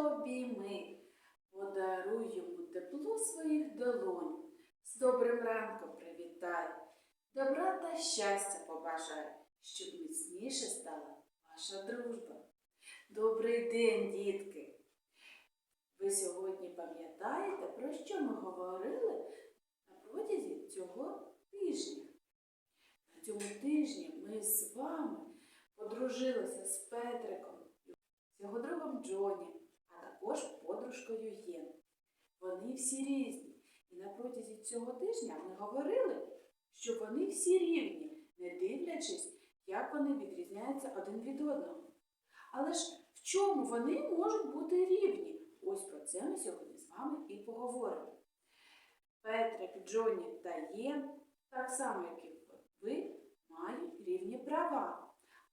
обійми, подаруй йому тепло своїх долонь, з добрим ранком привітай, добра та щастя побажай, щоб міцніше стала ваша дружба. Добрий день, дітки! Ви сьогодні пам'ятаєте, про що ми говорили на протязі цього тижня? На цьому тижні ми з вами подружилися з Петриком, з його другом Джоні, також подружкою Єн. Вони всі різні. І на протязі цього тижня ми говорили, що вони всі рівні, не дивлячись, як вони відрізняються один від одного. Але ж в чому вони можуть бути рівні? Ось про це ми сьогодні з вами і поговоримо. Петрик, Джоні та Єн, так само, як і ви, мають рівні права.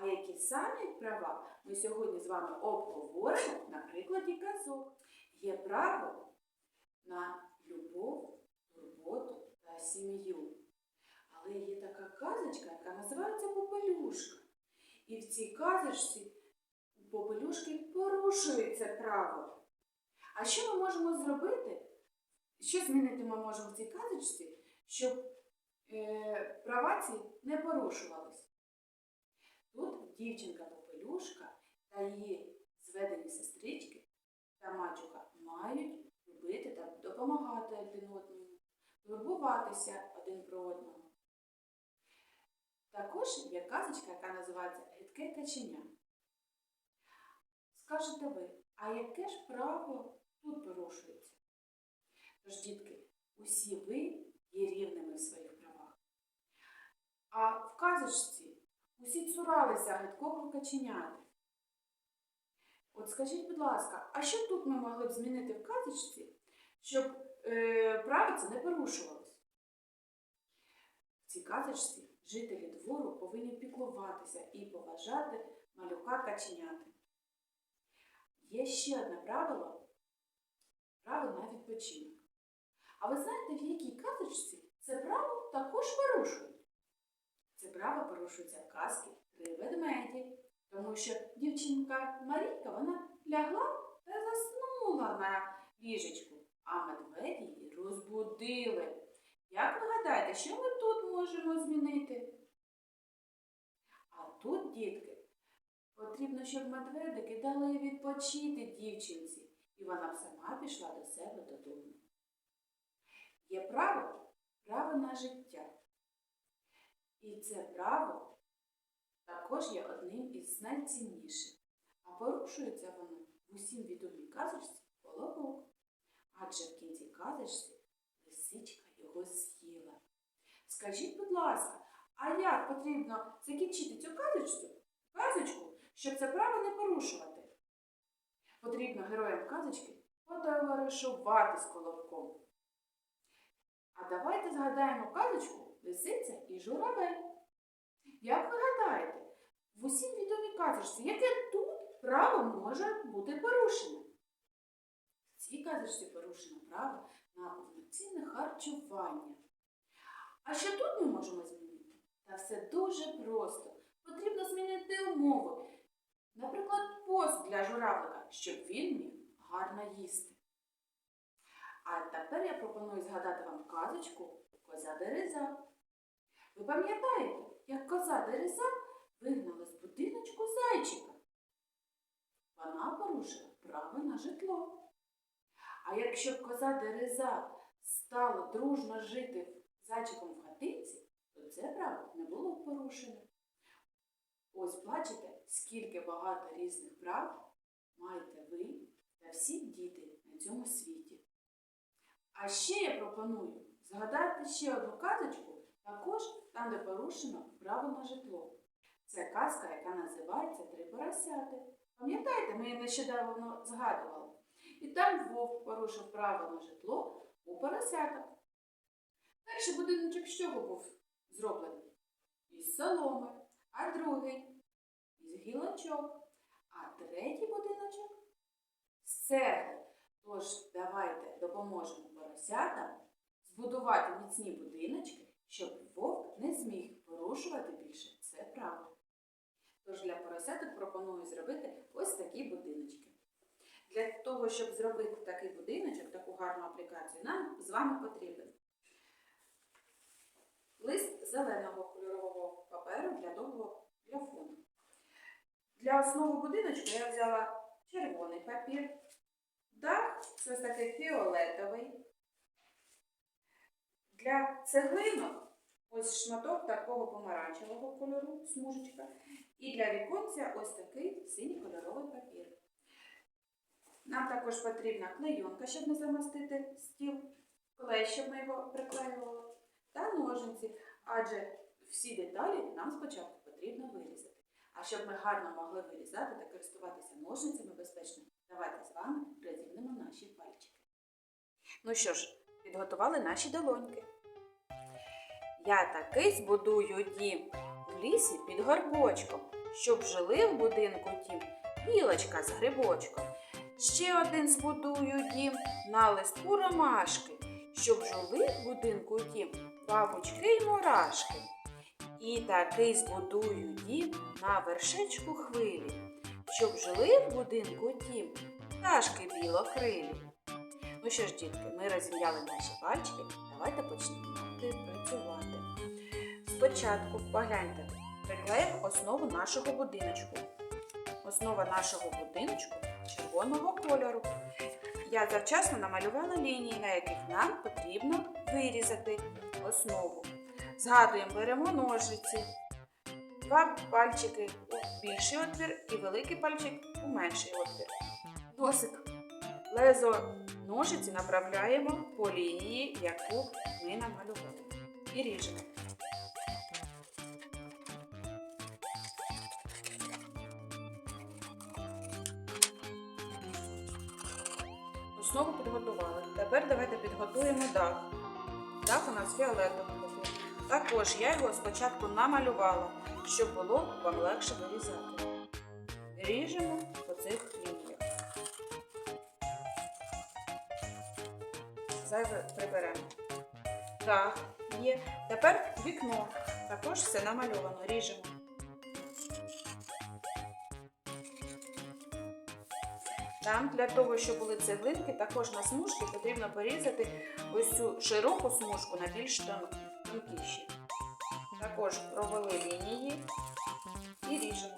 А які самі права ми сьогодні з вами обговоримо на прикладі казок. Є право на любов, турботу та сім'ю. Але є така казочка, яка називається Попелюшка. І в цій казочці у Попелюшки порушує це право. А що ми можемо зробити? Що змінити ми можемо в цій казочці, щоб е, права ці не порушувались? Тут дівчинка Попелюшка та її зведені сестрички та мачуха мають любити та допомагати один одному, турбуватися один про одного. Також є казочка, яка називається Гидке каченя. Скажете ви, а яке ж право тут порушується? Тож, дітки, усі ви є рівними в своїх правах. А в казочці усі цуралися гидкого каченяти. От скажіть, будь ласка, а що тут ми могли б змінити в казочці, щоб е, правиці не порушувалось? В цій казочці жителі двору повинні піклуватися і поважати малюка каченяти. Є ще одне правило право на відпочинок. А ви знаєте, в якій казочці це право також порушують? Це право порушується в казці три ведмеді, тому що дівчинка Марійка вона лягла та заснула на ліжечку, а медведі її розбудили. Як ви гадаєте, що ми тут можемо змінити? А тут, дітки, потрібно, щоб медведики дали відпочити дівчинці, і вона б сама пішла до себе додому. Є право право на життя. І це право також є одним із найцінніших. А порушується воно в усім відомій казочці колобок. Адже в кінці казочці лисичка його з'їла. Скажіть, будь ласка, а як потрібно закінчити цю казочку, казочку, щоб це право не порушувати? Потрібно героям казочки потоваришувати з колобком. А давайте згадаємо казочку Лисиця і журавель. Як ви гадаєте, в усім відомій казочці, яке тут право може бути порушене? В цій казочці порушено право на повноцінне харчування. А що тут ми можемо змінити? Та все дуже просто. Потрібно змінити умови. Наприклад, пост для журавлика, щоб він міг гарно їсти. А тепер я пропоную згадати вам казочку Коза Дереза. Ви пам'ятаєте, як коза Дереза вигнала з будиночку зайчика? Вона порушила право на житло. А якщо б коза Дереза стала дружно жити зайчиком в хатинці, то це право не було б порушено. Ось бачите, скільки багато різних прав маєте ви та всі діти на цьому світі. А ще я пропоную згадати ще одну казочку, також там, де порушено право на житло. Це казка, яка називається Три поросяти. Пам'ятаєте, ми її нещодавно згадували. І там вовк порушив право на житло у поросяток. Перший будиночок з чого був зроблений? Із соломи, а другий із гілочок, а третій будиночок з цегли. Тож давайте допоможемо поросятам збудувати міцні будиночки, щоб вовк не зміг порушувати більше це право. Тож для поросяток пропоную зробити ось такі будиночки. Для того, щоб зробити такий будиночок, таку гарну аплікацію, нам з вами потрібен лист зеленого кольорового паперу для довгого для фону. Для основи будиночку я взяла червоний папір, дах це такий фіолетовий. Для цеглинок ось шматок такого помаранчевого кольору, смужечка. І для віконця ось такий синій кольоровий папір. Нам також потрібна клейонка, щоб не замастити стіл, клей, щоб ми його приклеювали, та ножниці, адже всі деталі нам спочатку потрібно вирізати. А щоб ми гарно могли вирізати та користуватися ножницями безпечно, давайте з вами розімнемо наші пальчики. Ну що ж, підготували наші долоньки. Я таки збудую дім в лісі під горбочком, щоб жили в будинку тім білочка з грибочком. Ще один збудую дім на листку ромашки, щоб жили в будинку тім бабочки й мурашки. І такий збудую дім на вершечку хвилі, щоб жили в будинку тім пташки білокрилі. Ну що ж, дітки, ми розім'яли наші пальчики, давайте почнемо працювати. Спочатку погляньте, приклеїмо основу нашого будиночку. Основа нашого будиночку червоного кольору. Я завчасно намалювала лінії, на яких нам потрібно вирізати основу. Згадуємо, беремо ножиці, два пальчики у більший отвір і великий пальчик у менший отвір. Носик. Лезо ножиці направляємо по лінії, яку ми намалювали. І ріжемо. Основу підготували. Тепер давайте підготуємо дах. Дах у нас фіолетовий. Також я його спочатку намалювала, щоб було вам легше вирізати. Ріжемо Зайве приберемо. Дах є. Тепер вікно. Також все намальовано. Ріжемо. Там для того, щоб були цеглинки, також на смужки потрібно порізати ось цю широку смужку на більш тонкіші. Також провели лінії і ріжемо.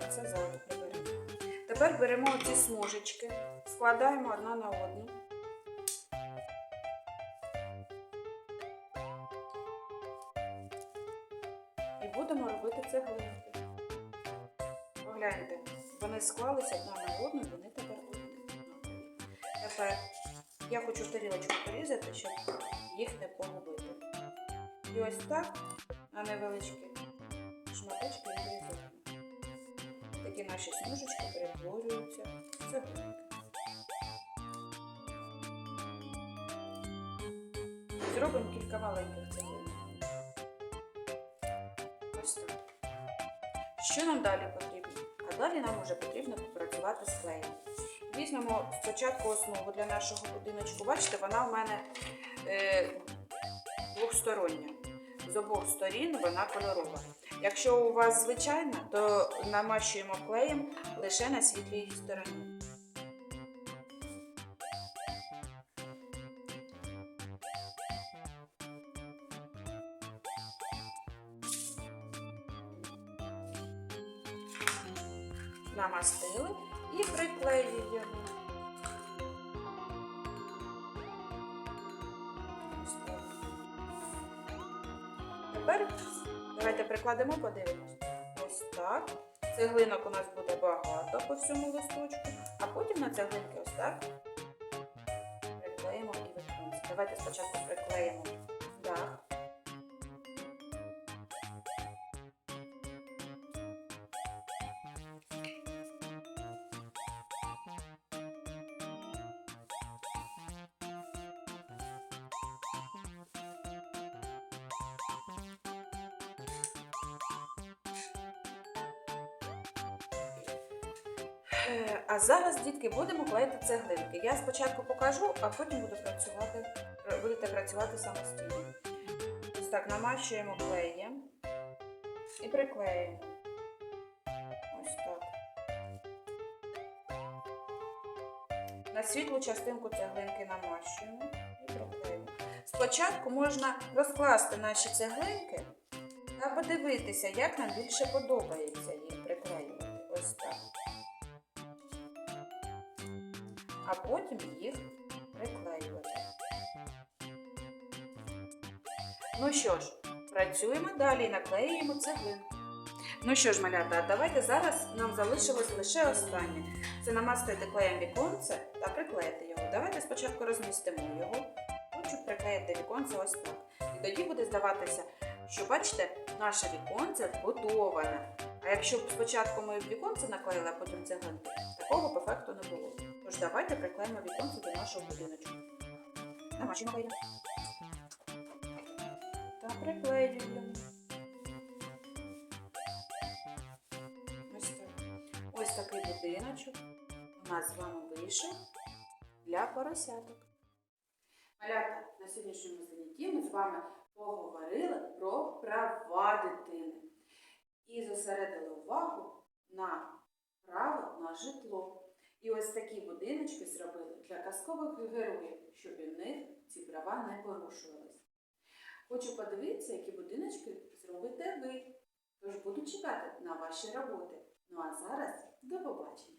Так, це зайве приберемо. Тепер беремо ці смужечки, складаємо одна на одну. І будемо робити цеглинки. Погляньте, вони склалися одна на одну, і вони тепер однакові. Тепер я хочу тарілочку порізати, щоб їх не погубити. І ось так на невеличкі шматочки наші смужечки перетворюються в цеглинки. Зробимо кілька маленьких цеглинок. Ось так. Що нам далі потрібно? А далі нам вже потрібно попрацювати з клеєм. Візьмемо спочатку основу для нашого будиночку. Бачите, вона в мене е, двохстороння. З обох сторін вона кольорова. Якщо у вас звичайна, то намащуємо клеєм лише на світлій стороні. намастили і приклеюємо. Давайте прикладемо, подивимось. Ось так. Цеглинок у нас буде багато по всьому листочку, а потім на цеглинки ось так приклеїмо і віконці. Давайте спочатку приклеїмо дах. А зараз, дітки, будемо клеїти цеглинки. Я спочатку покажу, а потім буду працювати будете працювати самостійно. Ось так намащуємо клеєм і приклеюємо. Ось так. На світлу частинку цеглинки намащуємо і приклеюємо. Спочатку можна розкласти наші цеглинки та подивитися, як нам більше подобається А потім їх приклеювати. Ну що ж, працюємо далі і наклеюємо цеглинку. Ну що ж, малята, давайте зараз нам залишилось лише останнє. Це намастити клеєм віконце та приклеїти його. Давайте спочатку розмістимо його. Хочу приклеїти віконце ось так. І тоді буде здаватися, що бачите, наше віконце вбудоване. А якщо б спочатку ми віконце наклеїли, а потім цеглинку, такого ефекту не було. Тож давайте приклеїмо віконце до нашого будиночку. Намачимо клеєм. Та приклеюємо. Ось так. Ось такий будиночок у нас з вами вийшов для поросяток. Малята, на сьогоднішньому занятті ми з вами поговорили про права дитини і зосередили увагу на право на житло. І ось такі будиночки зробили для казкових героїв, щоб у них ці права не порушувалися. Хочу подивитися, які будиночки зробите ви. Тож буду чекати на ваші роботи. Ну а зараз до побачення!